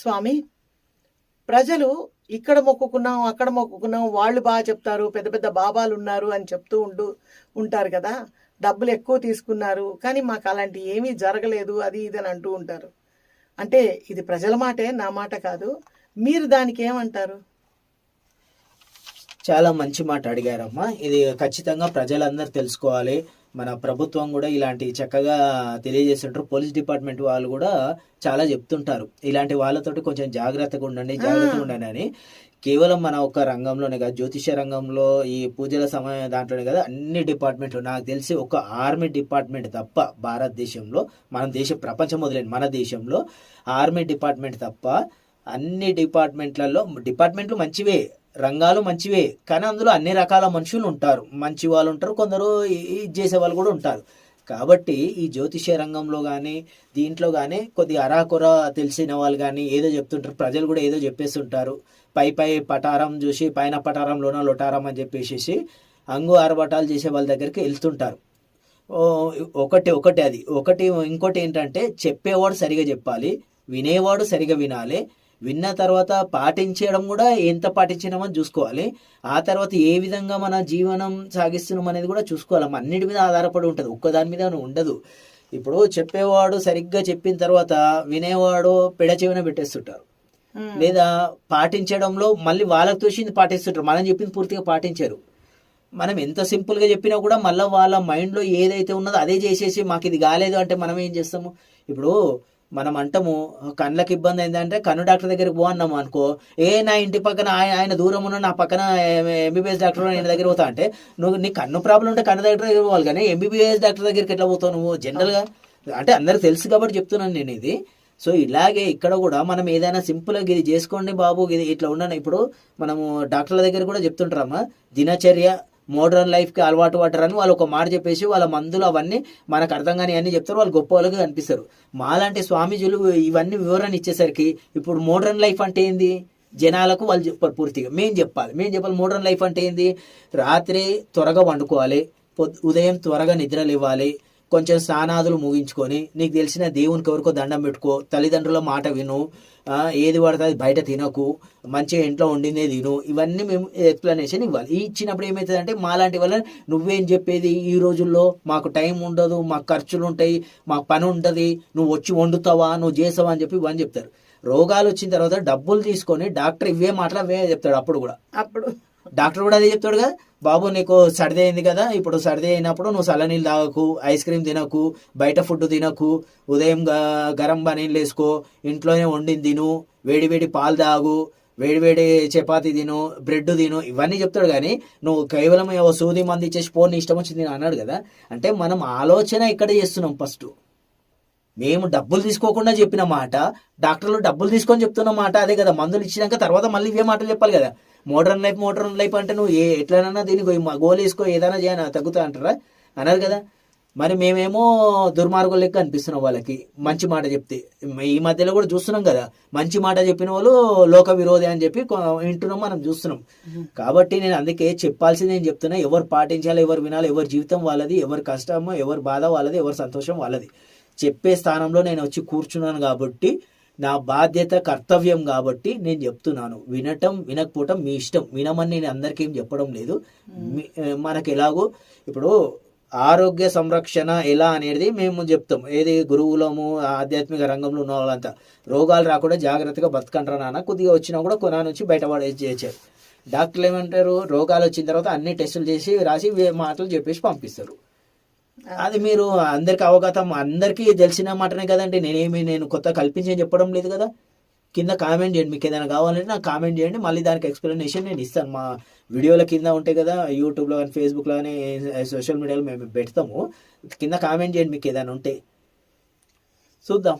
స్వామి ప్రజలు ఇక్కడ మొక్కుకున్నాం అక్కడ మొక్కుకున్నాం వాళ్ళు బాగా చెప్తారు పెద్ద పెద్ద బాబాలు ఉన్నారు అని చెప్తూ ఉండు ఉంటారు కదా. డబ్బులు ఎక్కువ తీసుకున్నారు కానీ మాకు అలాంటి ఏమీ జరగలేదు అది ఇది అని అంటూ ఉంటారు. అంటే ఇది ప్రజల మాటే నా మాట కాదు. మీరు దానికి ఏమంటారు? చాలా మంచి మాట అడిగారమ్మా. ఇది ఖచ్చితంగా ప్రజలందరూ తెలుసుకోవాలి. మన ప్రభుత్వం కూడా ఇలాంటి చక్కగా తెలియజేస్తుంటారు. పోలీస్ డిపార్ట్మెంట్ వాళ్ళు కూడా చాలా చెప్తుంటారు. ఇలాంటి వాళ్ళతోటి కొంచెం జాగ్రత్తగా ఉండండి జాగ్రత్తగా ఉండండి అని. కేవలం మన ఒక రంగంలోనే కదా జ్యోతిష రంగంలో ఈ పూజల సమయం దాంట్లోనే కదా అన్ని డిపార్ట్మెంట్లు నాకు తెలిసి ఒక ఆర్మీ డిపార్ట్మెంట్ తప్ప భారతదేశంలో మన దేశం ప్రపంచం మొదలైన మన దేశంలో ఆర్మీ డిపార్ట్మెంట్ తప్ప అన్ని డిపార్ట్మెంట్లలో డిపార్ట్మెంట్లు మంచివే. రంగాలు మంచివే కానీ అందులో అన్ని రకాల మనుషులు ఉంటారు. మంచి వాళ్ళు ఉంటారు కొందరు ఇది చేసే వాళ్ళు కూడా ఉంటారు. కాబట్టి ఈ జ్యోతిష్య రంగంలో కానీ దీంట్లో కానీ కొద్దిగా అరాకొర తెలిసిన వాళ్ళు కానీ ఏదో చెప్తుంటారు. ప్రజలు కూడా ఏదో చెప్పేస్తుంటారు. పై పై పటారం చూసి పైన పటారంలోన లొటారం అని చెప్పేసి అంగు ఆరబటాలు చేసే వాళ్ళ దగ్గరికి వెళ్తుంటారు. ఒకటి ఒకటి అది. ఒకటి ఇంకోటి ఏంటంటే చెప్పేవాడు సరిగా చెప్పాలి వినేవాడు సరిగా వినాలి విన్న తర్వాత పాటించడం కూడా ఎంత పాటించినామని చూసుకోవాలి. ఆ తర్వాత ఏ విధంగా మన జీవనం సాగిస్తున్నాం అనేది కూడా చూసుకోవాలి. అన్నిటి మీద ఆధారపడి ఉంటుంది. ఒక్కదాని మీద ఉండదు. ఇప్పుడు చెప్పేవాడు సరిగ్గా చెప్పిన తర్వాత వినేవాడు పెడ చెవిన పెట్టేస్తుంటారు. లేదా పాటించడంలో మళ్ళీ వాళ్ళకి తోచింది పాటిస్తుంటారు. మనం చెప్పింది పూర్తిగా పాటించారు. మనం ఎంత సింపుల్గా చెప్పినా కూడా మళ్ళీ వాళ్ళ మైండ్లో ఏదైతే ఉన్నదో అదే చేసేసి మాకు ఇది కాలేదు అంటే మనం ఏం చేస్తాము? ఇప్పుడు మనం అంటాము కళ్ళకి ఇబ్బంది అయిందంటే కన్ను డాక్టర్ దగ్గరికి పో అన్నాము అనుకో ఏ నా ఇంటి పక్కన ఆయన ఆయన దూరం ఉన్న నా పక్కన ఎంబీబీఎస్ డాక్టర్ ఆయన దగ్గర పోతా అంటే నువ్వు నీ కన్ను ప్రాబ్లం ఉంటే కన్ను డాక్టర్ దగ్గర పోవాలి కానీ ఎంబీబీఎస్ డాక్టర్ దగ్గరికి ఎట్లా పోతావు నువ్వు జనరల్గా అంటే అందరికి తెలుసు కాబట్టి చెప్తున్నాను నేను ఇది. సో ఇలాగే ఇక్కడ కూడా మనం ఏదైనా సింపుల్గా ఇది చేసుకోండి బాబు ఇది ఇట్లా ఉండను ఇప్పుడు మనము డాక్టర్ల దగ్గర కూడా చెప్తుంటారమ్మా దినచర్య మోడర్న్ లైఫ్కి అలవాటు పడ్డారని వాళ్ళు ఒక మాట చెప్పేసి వాళ్ళ మందులు అవన్నీ మనకు అర్థం కాని అన్ని చెప్తారు. వాళ్ళు గొప్ప వాళ్ళుగా కనిపిస్తారు. మాలాంటి స్వామీజీలు ఇవన్నీ వివరణ ఇచ్చేసరికి ఇప్పుడు మోడర్న్ లైఫ్ అంటే ఏంది? జనాలకు వాళ్ళు చెప్పారు పూర్తిగా. మేము చెప్పాలి. మేము చెప్పాలి మోడర్న్ లైఫ్ అంటే ఏంది? రాత్రి త్వరగా వండుకోవాలి. ఉదయం త్వరగా నిద్రలు ఇవ్వాలి కొంచెం స్నానాదులు ముగించుకొని నీకు తెలిసిన దేవునికి ఎవరికో దండం పెట్టుకో తల్లిదండ్రుల మాట విను ఏది పడితే అది బయట తినకు మంచిగా ఇంట్లో వండిందే తిను. ఇవన్నీ మేము ఎక్స్ప్లెనేషన్ ఇవ్వాలి. ఇచ్చినప్పుడు ఏమవుతుంది అంటే మాలాంటి వల్ల నువ్వేం చెప్పేది ఈ రోజుల్లో? మాకు టైం ఉండదు మాకు ఖర్చులు ఉంటాయి మాకు పని ఉంటుంది నువ్వు వచ్చి వండుతావా నువ్వు చేసావా అని చెప్పి ఇవన్నీ చెప్తారు. రోగాలు వచ్చిన తర్వాత డబ్బులు తీసుకొని డాక్టర్ ఇవే మాటలు అవే చెప్తాడు అప్పుడు కూడా. అప్పుడు. డాక్టర్ కూడా అదే చెప్తాడు కదా బాబు నీకు సర్ది అయింది కదా ఇప్పుడు సర్ది అయినప్పుడు నువ్వు చల్లనీళ్ళు తాగకు ఐస్ క్రీమ్ తినకు బయట ఫుడ్ తినకు ఉదయం గరం బనీళ్ళు వేసుకో ఇంట్లోనే వండింది తిను వేడివేడి పాలు తాగు వేడివేడి చపాతి తిను బ్రెడ్ తిను ఇవన్నీ చెప్తాడు కానీ నువ్వు కేవలం సూది మంది ఇచ్చేసి పోనీ ఇష్టం వచ్చింది అన్నాడు కదా అంటే మనం ఆలోచన ఇక్కడ చేస్తున్నాం ఫస్ట్. మేము డబ్బులు తీసుకోకుండా చెప్పిన మాట డాక్టర్లు డబ్బులు తీసుకొని చెప్తున్న మాట అదే కదా మందులు ఇచ్చినాక తర్వాత మళ్ళీ ఇవే మాటలు చెప్పాలి కదా. మోడర్న్ లైఫ్ మోడర్న్ లైఫ్ అంటే నువ్వు ఏ ఎట్లనన్నా దీనికి గోల్ వేసుకో ఏదైనా చేయనా తగ్గుతా అంటారా? అన్నారు కదా. మరి మేమేమో దుర్మార్గులు లెక్క అనిపిస్తున్నాం వాళ్ళకి. మంచి మాట చెప్తే. ఈ మధ్యలో కూడా చూస్తున్నాం కదా. మంచి మాట చెప్పిన వాళ్ళు లోక విరోధి అని చెప్పి వింటున్నాం మనం చూస్తున్నాం. కాబట్టి నేను అందుకే చెప్పాల్సింది నేను చెప్తున్నా. ఎవరు పాటించాలి ఎవరు వినాలి ఎవరి జీవితం వాళ్ళది ఎవరి కష్టమో ఎవరి బాధ వాళ్ళది ఎవరి సంతోషం వాళ్ళది. చెప్పే స్థానంలో నేను వచ్చి కూర్చున్నాను కాబట్టి నా బాధ్యత కర్తవ్యం కాబట్టి నేను చెప్తున్నాను. వినటం వినకపోవటం మీ ఇష్టం. వినమని నేను అందరికీ ఏం చెప్పడం లేదు. మనకి ఎలాగో ఇప్పుడు ఆరోగ్య సంరక్షణ ఎలా అనేది మేము చెప్తాం. ఏది గురువులము ఆధ్యాత్మిక రంగంలో ఉన్న వాళ్ళంతా. రోగాలు రాకుండా జాగ్రత్తగా బతకంటారా నాన్న. కొద్దిగా వచ్చినా కూడా కొనా నుంచి బయటపడే చేశారు. డాక్టర్లు ఏమంటారు? రోగాలు వచ్చిన తర్వాత అన్ని టెస్టులు చేసి రాసి మాటలు చెప్పేసి పంపిస్తారు. అది మీరు అందరికి అవగతం అందరికీ తెలిసిన మాటనే కదండి. నేనేమి నేను కొత్త కల్పించి చెప్పడం లేదు కదా. కింద కామెంట్ చేయండి మీకు ఏదైనా కావాలంటే నాకు కామెంట్ చేయండి. మళ్ళీ దానికి ఎక్స్ప్లెనేషన్ నేను ఇస్తాను. మా వీడియోల కింద ఉంటాయి కదా యూట్యూబ్లో కానీ ఫేస్బుక్లో కానీ సోషల్ మీడియాలో మేము పెడతాము. కింద కామెంట్ చేయండి మీకు ఏదైనా ఉంటే. చూద్దాం.